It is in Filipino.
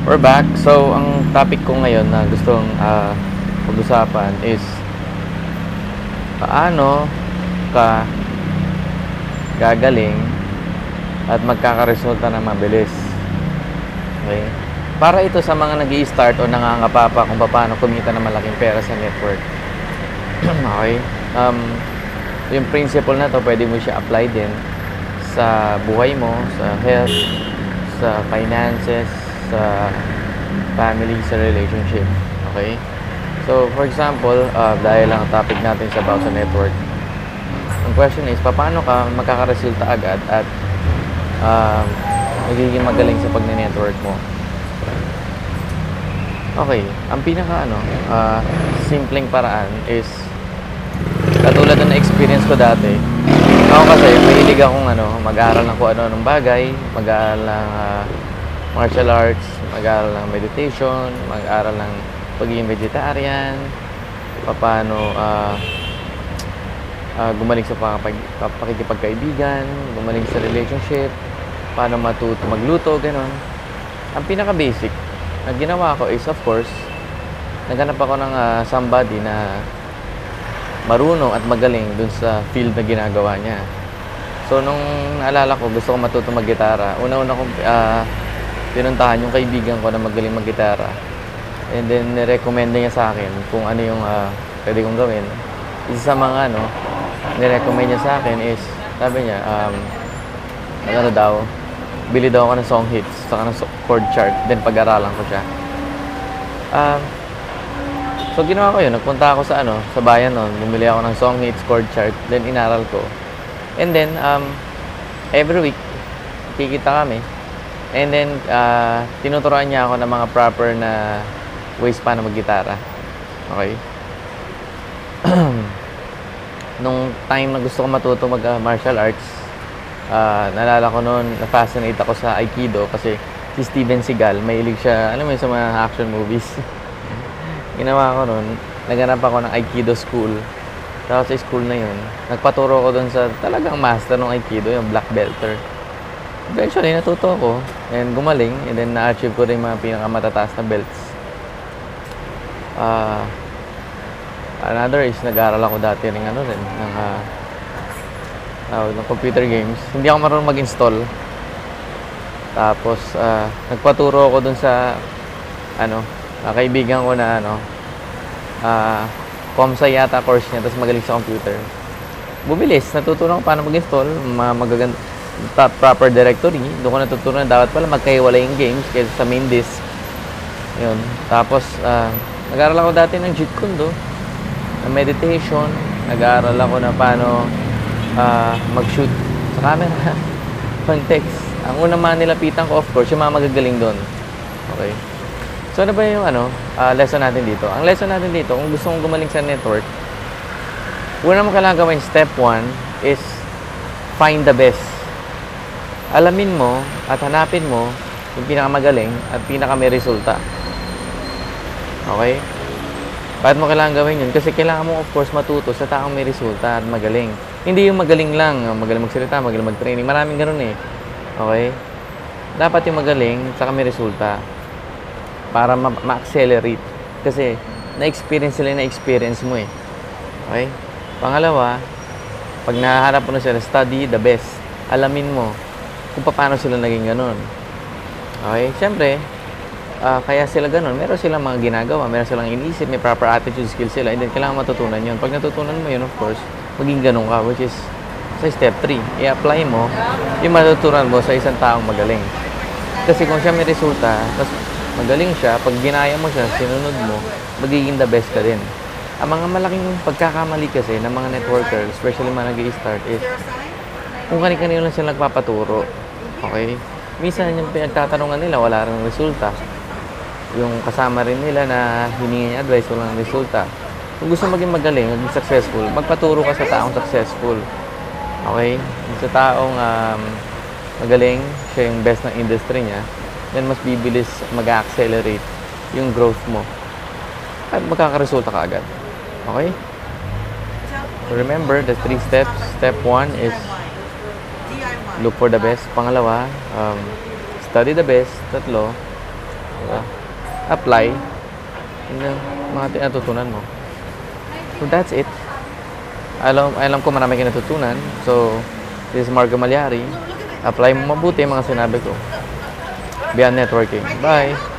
We're back. So, ang topic ko ngayon na gustong ah, pag-usapan is paano ka gagaling at magkakaresulta ng mabilis. Okay? Para ito sa mga nag start o nangangapa pa kung paano kumita ng malaking pera sa network. okay? Um, yung principle na to, pwede mo siya apply din sa buhay mo, sa health, sa finances, sa family, sa relationship. Okay? So, for example, uh, dahil lang ang topic natin sa about sa network, ang question is, paano ka magkakaresulta agad at um, magiging magaling sa pagne-network mo? Okay, ang pinaka ano, ah, simpleng paraan is katulad ng experience ko dati. Ako kasi mahilig akong ano, mag-aaral ng kung ano ng bagay, mag-aaral ng ah, martial arts, mag-aaral ng meditation, mag-aaral ng pagiging vegetarian, paano ah, ah, gumaling sa pakapag, pakikipagkaibigan, gumaling sa relationship, paano matuto magluto, ganon. Ang pinaka-basic na ginawa ko is of course, naghanap ako ng ah, somebody na marunong at magaling dun sa field na ginagawa niya. So, nung naalala ko, gusto ko matuto mag-gitara. Una-una kong ah, pinuntahan yung kaibigan ko na magaling mag-gitara. And then, nirecommend niya sa akin kung ano yung ah, pwede kong gawin. Isa sa mga ano, nirecommend niya sa akin is, sabi niya, um, ano daw, bili daw ako ng song hits, saka ng chord chart, then pag-aralan ko siya. Um, so ginawa ko yun, nagpunta ako sa ano, sa bayan noon, bumili ako ng song hits, chord chart, then inaral ko. And then, um, every week, kikita kami. And then, uh, tinuturoan niya ako ng mga proper na ways paano mag-gitara. Okay? Nung time na gusto ko matuto mag-martial arts, ah naalala ko noon, na-fascinate ako sa Aikido kasi si Steven Seagal, mahilig siya, alam mo sa mga action movies. Ginawa ko noon, naghanap ako ng Aikido school. Tapos sa school na yun, nagpaturo ko doon sa talagang master ng Aikido, yung black belter. Eventually, natuto ako and gumaling and then na-achieve ko rin yung mga pinakamatataas na belts. Ah, another is nag-aaral ako dati ng ano rin, ng ah, tawag ng computer games. Hindi ako marunong mag-install. Tapos, ah, nagpaturo ako dun sa, ano, ah, kaibigan ko na, ano, ah, comsa yata course niya, tapos magaling sa computer. Bumilis, natutunan ko paano mag-install, mga magaganda, proper directory. Doon ko natutunan na dapat pala magkahiwalay yung games kaysa sa main disk. Yun. Tapos, ah, nag-aaral ako dati ng Jeet Kune Do, ng meditation. Nag-aaral ako na paano ah, mag-shoot sa camera, pang text. Ang unang mga nilapitan ko, of course, yung mga magagaling doon. Okay. So, ano ba yung ano, ah, lesson natin dito? Ang lesson natin dito, kung gusto mong gumaling sa network, una mo kailangan gawin, step one, is find the best. Alamin mo at hanapin mo yung pinakamagaling at pinaka may resulta. Okay? Bakit mo kailangan gawin yun? Kasi kailangan mo, of course, matuto sa taong may resulta at magaling. Hindi yung magaling lang, magaling magsalita, magaling mag-training. Maraming ganun eh. Okay? Dapat yung magaling, saka may resulta. Para ma- ma-accelerate. Kasi, na-experience sila na-experience mo eh. Okay? Pangalawa, pag nahanap mo na sila, study the best. Alamin mo kung paano sila naging ganun. Okay? Siyempre, Ah, kaya sila ganun. Meron silang mga ginagawa, meron silang inisip, may proper attitude skills sila, and then kailangan matutunan yun. Pag natutunan mo yun, of course, maging ganun ka, which is sa step 3. I-apply mo yung matutunan mo sa isang taong magaling. Kasi kung siya may resulta, tapos magaling siya, pag ginaya mo siya, sinunod mo, magiging the best ka din. Ang mga malaking pagkakamali kasi ng mga networker, especially mga nag start is kung kani-kanino lang sila nagpapaturo. Okay? Minsan yung pinagtatanungan nila, wala rin resulta yung kasama rin nila na hiningi niya advice, walang resulta. Kung gusto maging magaling, maging successful, magpaturo ka sa taong successful. Okay? Sa taong um, magaling, siya yung best ng industry niya, then mas bibilis mag-accelerate yung growth mo. At magkakaresulta ka agad. Okay? Remember, the three steps. Step one is look for the best. Pangalawa, um, study the best. Tatlo, Diba? Apply. Yun yung mga tinatutunan mo. So that's it. Alam, alam ko marami kayo natutunan. So, this is Margo Malyari. Apply mo mabuti mga sinabi ko. Beyond networking. Bye!